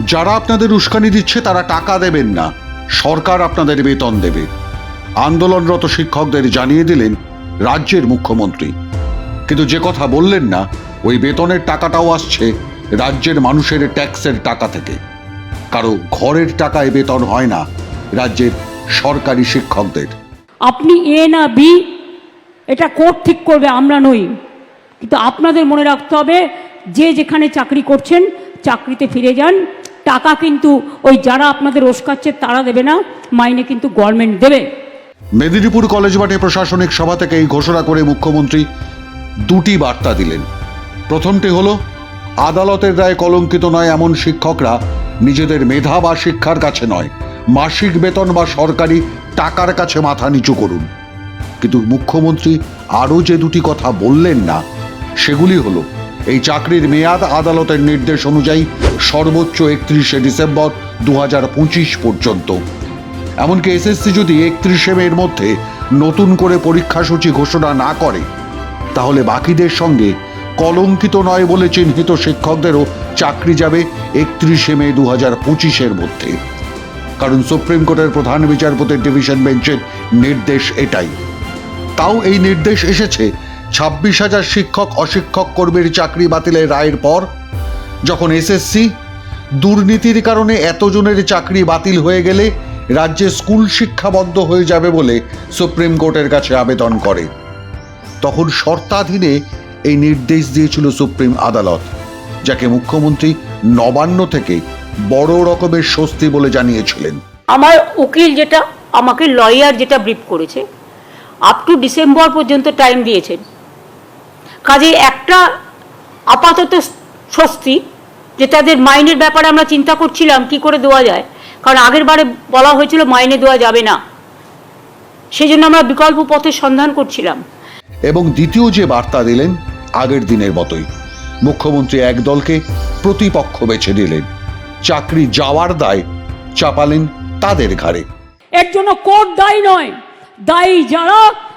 যারা আপনাদের উস্কানি দিচ্ছে, তারা টাকা দেবেন না। সরকার আপনাদের বেতন দেবে। আন্দোলনরত শিক্ষকদের জানিয়ে দিলেন রাজ্যের মুখ্যমন্ত্রী। কিন্তু যে কথা বললেন না, ওই বেতনের টাকাটাও আসছে রাজ্যের মানুষের ট্যাক্সের টাকা থেকে। কারও ঘরের টাকায় বেতন হয় না রাজ্যের সরকারি শিক্ষকদের। আপনি এ না বি, এটা কোর্ট ঠিক করবে, আমরা নই। কিন্তু আপনাদের মনে রাখতে হবে, যে যেখানে চাকরি করছেন, চাকরিতে ফিরে যান। টাকা কিন্তু ওই যারা আপনাদের ওস্কাচ্ছে তারা দেবে না, মাইনে কিন্তু গভর্নমেন্ট দেবে। মেদিনীপুর কলেজ মাঠে প্রশাসনিক সভা থেকে এই ঘোষণা করে মুখ্যমন্ত্রী দুটি বার্তা দিলেন। প্রথমটি হলো, আদালতের রায় কলঙ্কিত নয় এমন শিক্ষকরা নিজেদের মেধা বা শিক্ষার কাছে নয়, মাসিক বেতন বা সরকারি টাকার কাছে মাথা নিচু করুন। কিন্তু মুখ্যমন্ত্রী আরও যে দুটি কথা বললেন না, সেগুলি হলো এই চাকরির মেয়াদ আদালতের নির্দেশ অনুযায়ী সর্বোচ্চ একত্রিশে ডিসেম্বর দুহাজার পঁচিশ পর্যন্ত। এমনকি এসএসসি যদি একত্রিশে মের মধ্যে নতুন করে পরীক্ষাসূচি ঘোষণা না করে, তাহলে বাকিদের সঙ্গে কলঙ্কিত নয় বলে চিহ্নিত শিক্ষকদেরও চাকরি যাবে একত্রিশে মে দু হাজার পঁচিশের মধ্যে। কারণ সুপ্রিম কোর্টের প্রধান বিচারপতির ডিভিশন বেঞ্চের নির্দেশ এটাই। তাও এই নির্দেশ এসেছে ছাব্বিশ হাজার শিক্ষক অশিক্ষক কর্মীর চাকরি বাতিলের রায়ের পর যখন এসএসসি, দুর্নীতির কারণে এতজনের চাকরি বাতিল হয়ে গেলে রাজ্যে স্কুল শিক্ষা বন্ধ হয়ে যাবে বলে সুপ্রিম কোর্টের কাছে আবেদন করে। তখন শর্তাধীনে এই নির্দেশ দিয়েছিল সুপ্রিম আদালত, যাকে মুখ্যমন্ত্রী নবান্ন থেকে বড় রকমের স্বস্তি বলে জানিয়েছিলেন। আমার উকিল যেটা, আমাকে লয়ার যেটা ব্রিফ করেছে আপ টু ডিসেম্বর পর্যন্ত টাইম দিয়েছেন। কাজে একটা আপাতত স্বস্তি যে তাদের মাইনের ব্যাপারে আমরা চিন্তা করছিলাম কি করে দেওয়া যায়। কারণ আগের বারে বলা হয়েছিল মাইনে দেওয়া যাবে না। সেই জন্য আমরা বিকল্প পথের সন্ধান করছিলাম। এবং দ্বিতীয় যে বার্তা দিলেন আগের দিনের মতোই। মুখ্যমন্ত্রী এক দলকে প্রতিপক্ষ বেছে দিলেন চাকরি যাওয়ার দায় চাপালেন তাদের ঘাড়ে। এর জন্য কোর্ট দায়ী নয়। দায়ী যারা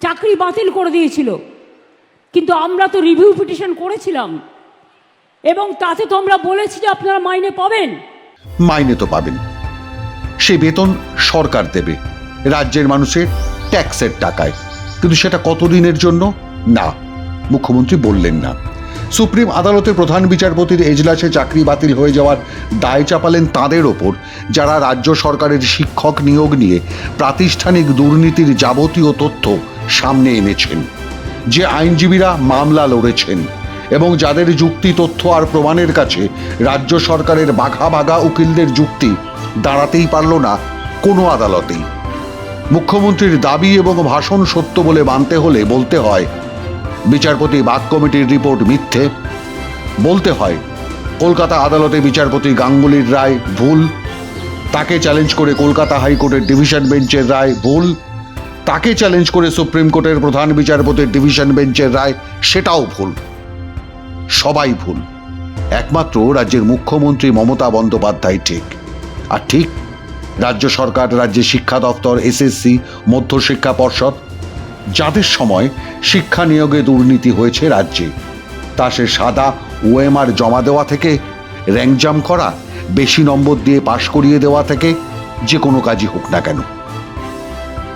চাকরি বাতিল করে দিয়েছিল। কিন্তু আমরা তো রিভিউ পিটিশন করেছিলাম। এবং তাতে তো আমরা বলেছি যে আপনারা মাইনে পাবেন। মাইনে তো পাবেন। সে বেতন সরকার দেবে, রাজ্যের মানুষের ট্যাক্সের টাকায়। কিন্তু সেটা কতদিনের জন্য? না, মুখ্যমন্ত্রী বললেন না। সুপ্রিম আদালতের প্রধান বিচারপতির এজলাসে চাকরি বাতিল হয়ে যাওয়ার দায় চাপালেন তাদের ওপর, যারা রাজ্য সরকারের শিক্ষক নিয়োগ নিয়ে প্রাতিষ্ঠানিক দুর্নীতির যাবতীয় তথ্য সামনে এনেছেন, যে আইনজীবীরা মামলা লড়েছেন এবং যাদের যুক্তি, তথ্য আর প্রমাণের কাছে রাজ্য সরকারের বাঘা বাঘা উকিলদের যুক্তি দাঁড়াতেই পারল না কোনো আদালতেই। মুখ্যমন্ত্রীর দাবি এবং ভাষণ সত্য বলে মানতে হলে বলতে হয়, বিচারপতি বাক কমিটির রিপোর্ট মিথ্যে, বলতে হয়, কলকাতা আদালতে বিচারপতি গাঙ্গুলির রায় ভুল, তাকে চ্যালেঞ্জ করে কলকাতা হাইকোর্টের ডিভিশন বেঞ্চের রায় ভুল তাকে চ্যালেঞ্জ করে সুপ্রিম কোর্টের প্রধান বিচারপতির ডিভিশন বেঞ্চের রায়, সেটাও ভুল। সবাই ভুল। একমাত্র রাজ্যের মুখ্যমন্ত্রী মমতা বন্দ্যোপাধ্যায় ঠিক। আর ঠিক রাজ্য সরকার, রাজ্যের শিক্ষা দপ্তর এসএসসি মধ্যশিক্ষা পর্ষদ, যাদের সময় শিক্ষা নিয়োগে দুর্নীতি হয়েছে রাজ্যে, তা সে সাদা ওএমআর জমা দেওয়া থেকে, র্যাঙ্কজাম করা, বেশি নম্বর দিয়ে পাশ করিয়ে দেওয়া থেকে, যে কোনো কাজই হোক না কেন।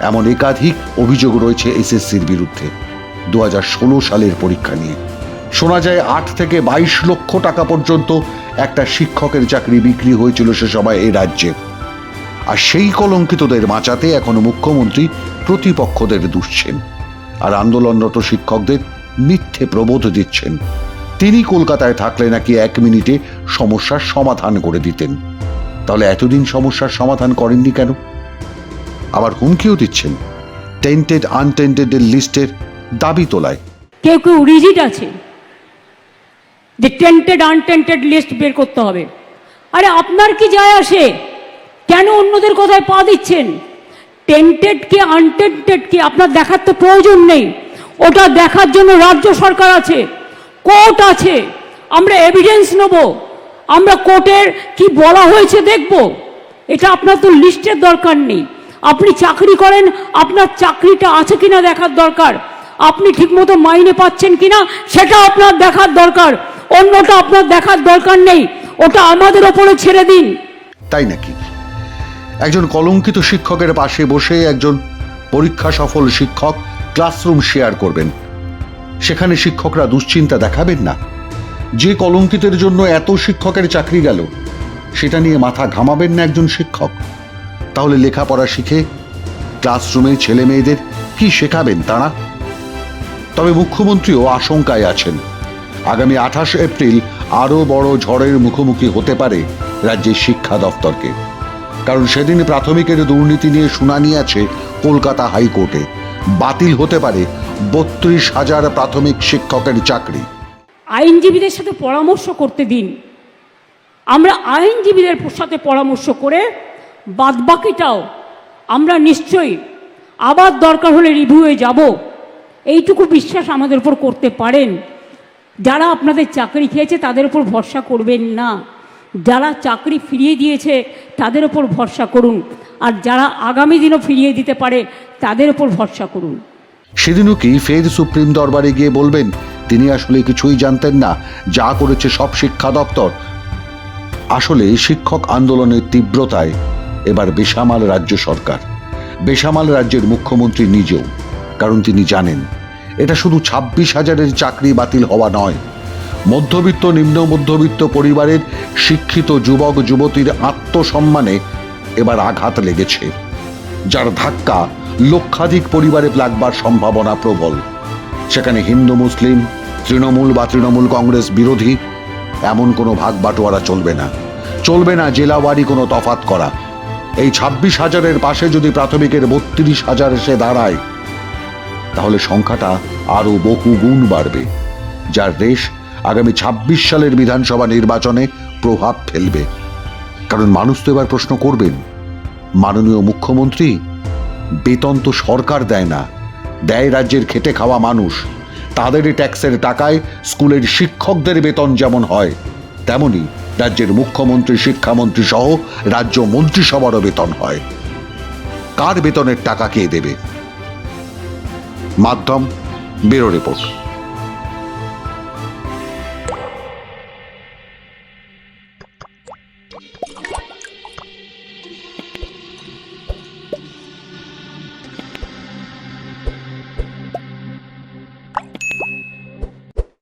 এমন একাধিক অভিযোগ রয়েছে এসএসসির বিরুদ্ধে। দু হাজার ষোলো সালের পরীক্ষা নিয়ে। শোনা যায়, আট থেকে বাইশ লক্ষ টাকা পর্যন্ত একটা শিক্ষকের চাকরি বিক্রি হয়েছিল সে সময় এই রাজ্যে। আর সেই কলঙ্কিতদের বাঁচাতে এখন মুখ্যমন্ত্রী প্রতিপক্ষদের দুষছেন। আর আন্দোলনরত শিক্ষকদের মিথ্যে প্রবোধ দিচ্ছেন। তিনি কলকাতায় থাকলে নাকি এক মিনিটে সমস্যার সমাধান করে দিতেন। তাহলে এতদিন সমস্যার সমাধান করেননি কেন? আবার হুমকিও দিচ্ছেন। টেন্টেড আনটেন্টেডের লিস্টের দাবি তোলায়। কেউ কেউ রিজিট আছে। যে টেন্টেড আনটেন্টেড লিস্ট বের করতে হবে। আরে আপনার কি যায় আসে? কেন অন্যদের কথায় পা দিচ্ছেন? টেন্টেড কি আনটেন্টেড কি, আপনার দেখার তো প্রয়োজন নেই। ওটা দেখার জন্য রাজ্য সরকার আছে। কোর্ট আছে। আমরা এভিডেন্স নেব। আমরা কোর্টের কি বলা হয়েছে দেখব। এটা আপনার তো লিস্টের দরকার নেই। আপনি চাকরি করেন, আপনার চাকরিটা আছে কিনা দেখার দরকার। আপনি ঠিকমতো মাইনে পাচ্ছেন কিনা, সেটা আপনার দেখার দরকার। অন্যটা আপনার দেখার দরকার নেই, ওটা আমাদের ওপরে ছেড়ে দিন। তাই নাকি? একজন কলঙ্কিত শিক্ষকের পাশে বসে একজন পরীক্ষা সফল শিক্ষক ক্লাসরুম শেয়ার করবেন। সেখানে শিক্ষকরা দুশ্চিন্তা দেখাবেন না। যে কলঙ্কিতের জন্য এত শিক্ষকের চাকরি গেল, সেটা নিয়ে মাথা ঘামাবেন না একজন শিক্ষক। তাহলে লেখাপড়া শিখে ক্লাসরুমে ছেলে মেয়েদের কি শেখাবেন তারা? তবে মুখ্যমন্ত্রীও আশঙ্কায় আছেন। আগামী আঠাশ এপ্রিল আরও বড় ঝড়ের মুখোমুখি হতে পারে রাজ্যের শিক্ষা দফতরকে। কারণ সেদিন প্রাথমিকের দুর্নীতি নিয়ে শুনানি আছে কলকাতা হাইকোর্টে। বাতিল হতে পারে বত্রিশ হাজার প্রাথমিক শিক্ষকের চাকরি। আইনজীবীদের সাথে পরামর্শ করতে দিন। আমরা আইনজীবীদের সাথে পরামর্শ করে বাদবাকিটাও আমরা নিশ্চয়ই। আবার দরকার হলে রিভিউয়ে যাব। এইটুকু বিশ্বাস আমাদের উপর করতে পারেন। যারা আপনাদের চাকরি খেয়েছে, তাদের উপর ভরসা করবেন না। যারা চাকরি ফিরিয়ে দিয়েছে, তাদের উপর ভরসা করুন। আর যারা আগামী দিনও ফিরিয়ে দিতে পারে, তাদের উপর ভরসা করুন। সেদিনও কি ফের সুপ্রিম দরবারে গিয়ে বলবেন, তিনি আসলে কিছুই জানতেন না, যা করেছে সব শিক্ষা দপ্তর? আসলে শিক্ষক আন্দোলনের তীব্রতায় এবার বেসামাল রাজ্য সরকার। বেসামাল রাজ্যের মুখ্যমন্ত্রী নিজেও, কারণ তিনি জানেন, এটা শুধু ছাব্বিশ হাজারের চাকরি বাতিল হওয়া নয়। মধ্যবিত্ত, নিম্ন মধ্যবিত্ত পরিবারের শিক্ষিত যুবক, যুবতীর আত্মসম্মানে এবার আঘাত লেগেছে, যার ধাক্কা লক্ষাধিক পরিবারে লাগবার সম্ভাবনা প্রবল। সেখানে হিন্দু, মুসলিম, তৃণমূল বা তৃণমূল কংগ্রেস বিরোধী, এমন কোনো ভাগ বাটোয়ারা চলবে না। চলবে না জেলাওয়ারি কোনো তফাত করা। এই ছাব্বিশ হাজারের পাশে যদি প্রাথমিকের বত্রিশ হাজার এসে দাঁড়ায়, তাহলে সংখ্যাটা আরও বহু গুণ বাড়বে, যার রেশ আগামী ছাব্বিশ সালের বিধানসভা নির্বাচনে প্রভাব ফেলবে। কারণ মানুষ তো এবার প্রশ্ন করবেন, মাননীয় মুখ্যমন্ত্রী, বেতন তো সরকার দেয় না, দেয় রাজ্যের খেটে খাওয়া মানুষ, তাদেরই ট্যাক্সের টাকায় স্কুলের শিক্ষকদের বেতন যেমন হয় তেমনি রাজ্যের মুখ্যমন্ত্রী, শিক্ষামন্ত্রী সহ রাজ্য মন্ত্রিসভারও বেতন হয়। কার বেতনের টাকা কে দেবে? মাধ্যম, ব্যুরো রিপোর্ট।